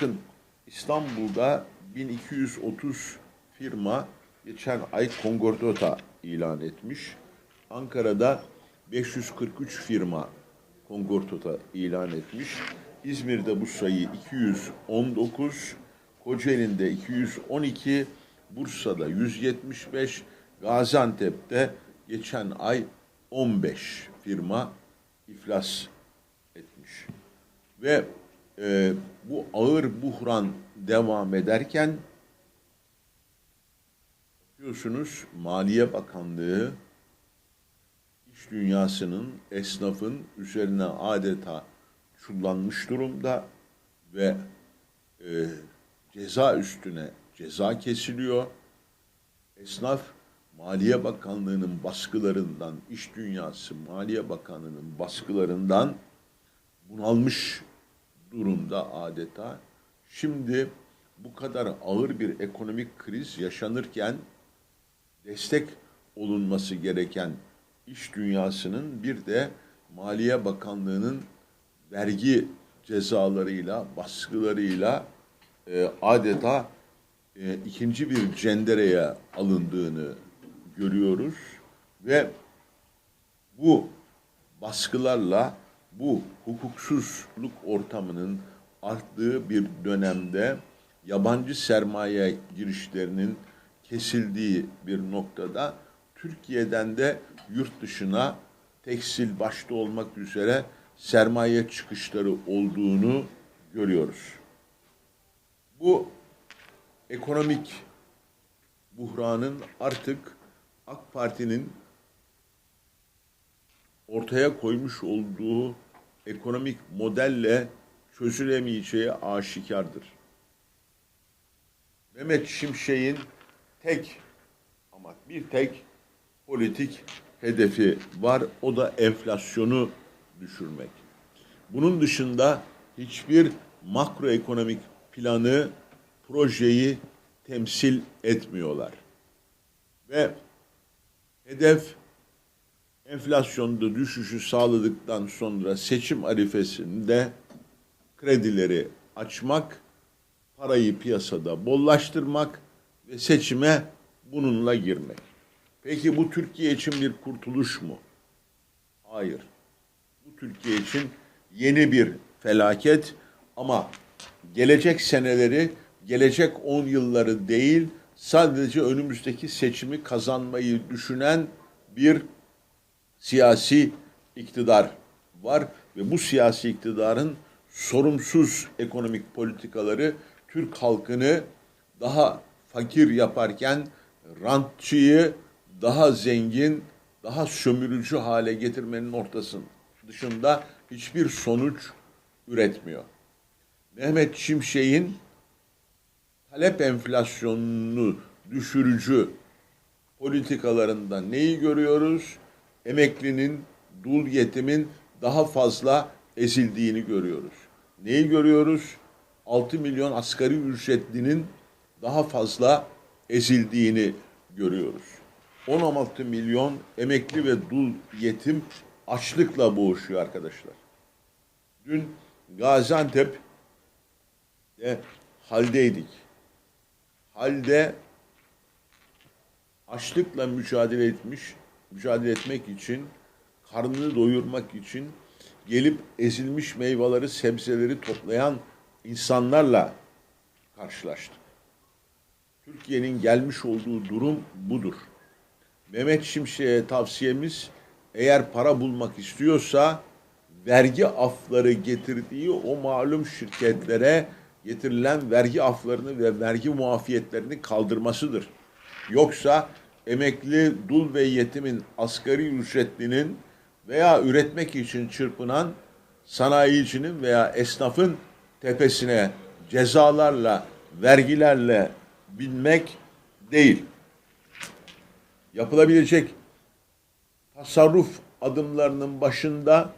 Bakın İstanbul'da 1230 firma geçen ay kongordota ilan etmiş. Ankara'da 543 firma kongordota ilan etmiş. İzmir'de bu sayı 219, Kocaeli'nde 212, Bursa'da 175, Gaziantep'te geçen ay 15 firma iflas etmiş. Ve e, bu ağır buhran devam ederken bakıyorsunuz Maliye Bakanlığı iş dünyasının, esnafın üzerine adeta çullanmış durumda ve e, ceza üstüne ceza kesiliyor. Esnaf Maliye Bakanlığı'nın baskılarından, iş dünyası Maliye Bakanlığı'nın baskılarından bunalmış durumda adeta. Şimdi bu kadar ağır bir ekonomik kriz yaşanırken destek olunması gereken iş dünyasının bir de Maliye Bakanlığı'nın vergi cezalarıyla, baskılarıyla e, adeta e, ikinci bir cendereye alındığını görüyoruz ve bu baskılarla bu hukuksuzluk ortamının arttığı bir dönemde yabancı sermaye girişlerinin kesildiği bir noktada Türkiye'den de yurt dışına tekstil başta olmak üzere sermaye çıkışları olduğunu görüyoruz. Bu ekonomik buhranın artık AK Parti'nin ortaya koymuş olduğu ekonomik modelle çözülemeyeceği aşikardır. Mehmet Şimşek'in tek ama bir tek politik hedefi var. O da enflasyonu düşürmek. Bunun dışında hiçbir makroekonomik planı, projeyi temsil etmiyorlar. Ve hedef enflasyonda düşüşü sağladıktan sonra seçim arifesinde kredileri açmak, parayı piyasada bollaştırmak ve seçime bununla girmek. Peki bu Türkiye için bir kurtuluş mu? Hayır. Bu Türkiye için yeni bir felaket ama gelecek seneleri, gelecek 10 yılları değil, sadece önümüzdeki seçimi kazanmayı düşünen bir siyasi iktidar var ve bu siyasi iktidarın sorumsuz ekonomik politikaları Türk halkını daha fakir yaparken rantçıyı daha zengin, daha sömürücü hale getirmenin ortasının dışında hiçbir sonuç üretmiyor. Mehmet Şimşek'in talep enflasyonunu düşürücü politikalarında neyi görüyoruz? Emeklinin, dul yetimin daha fazla ezildiğini görüyoruz. Neyi görüyoruz? 6 milyon asgari ücretlinin daha fazla ezildiğini görüyoruz. 16 milyon emekli ve dul yetim açlıkla boğuşuyor arkadaşlar. Dün Gaziantep'te haldeydik. Halde açlıkla mücadele etmiş, mücadele etmek için, karnını doyurmak için gelip ezilmiş meyveleri, sebzeleri toplayan insanlarla karşılaştık. Türkiye'nin gelmiş olduğu durum budur. Mehmet Şimşek'e tavsiyemiz eğer para bulmak istiyorsa vergi afları getirdiği o malum şirketlere getirilen vergi aflarını ve vergi muafiyetlerini kaldırmasıdır. Yoksa emekli, dul ve yetimin asgari ücretlinin veya üretmek için çırpınan sanayicinin veya esnafın tepesine cezalarla, vergilerle binmek değil. Yapılabilecek tasarruf adımlarının başında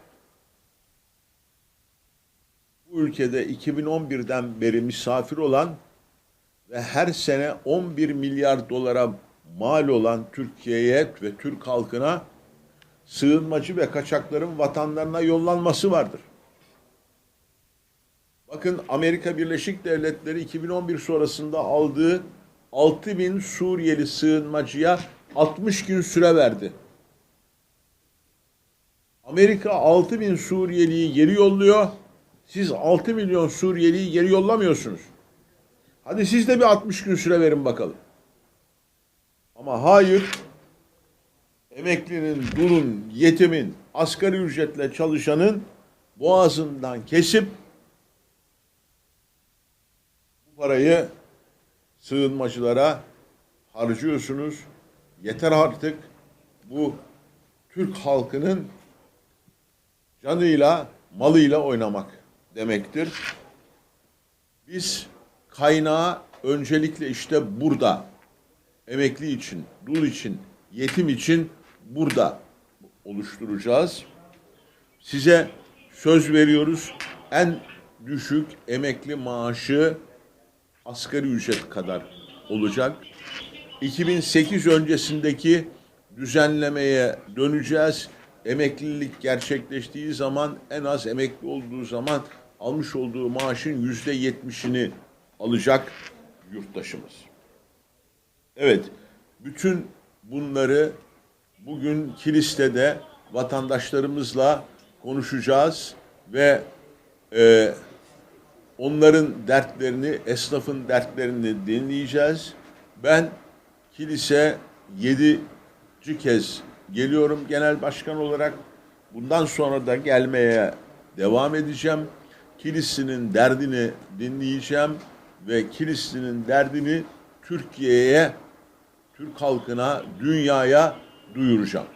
bu ülkede 2011'den beri misafir olan ve her sene 11 milyar dolara mal olan Türkiye'ye ve Türk halkına sığınmacı ve kaçakların vatanlarına yollanması vardır. Bakın Amerika Birleşik Devletleri 2011 sonrasında aldığı 6 bin Suriyeli sığınmacıya 60 gün süre verdi. Amerika 6 bin Suriyeliyi geri yolluyor. Siz 6 milyon Suriyeliyi geri yollamıyorsunuz. Hadi siz de bir 60 gün süre verin bakalım. Ama hayır, emeklinin, dulun, yetimin, asgari ücretle çalışanın boğazından kesip bu parayı sığınmacılara harcıyorsunuz. Yeter artık bu Türk halkının canıyla, malıyla oynamak demektir. Biz kaynağı öncelikle işte burada emekli için, dul için, yetim için burada oluşturacağız. Size söz veriyoruz. En düşük emekli maaşı asgari ücret kadar olacak. 2008 öncesindeki düzenlemeye döneceğiz. Emeklilik gerçekleştiği zaman en az emekli olduğu zaman almış olduğu maaşın yüzde yetmişini alacak yurttaşımız. Evet, bütün bunları bugün Kilis'te vatandaşlarımızla konuşacağız ve e, onların dertlerini, esnafın dertlerini dinleyeceğiz. Ben kilise yedinci kez geliyorum genel başkan olarak. Bundan sonra da gelmeye devam edeceğim. Kilisinin derdini dinleyeceğim ve kilisinin derdini Türkiye'ye, Türk halkına, dünyaya duyuracağım.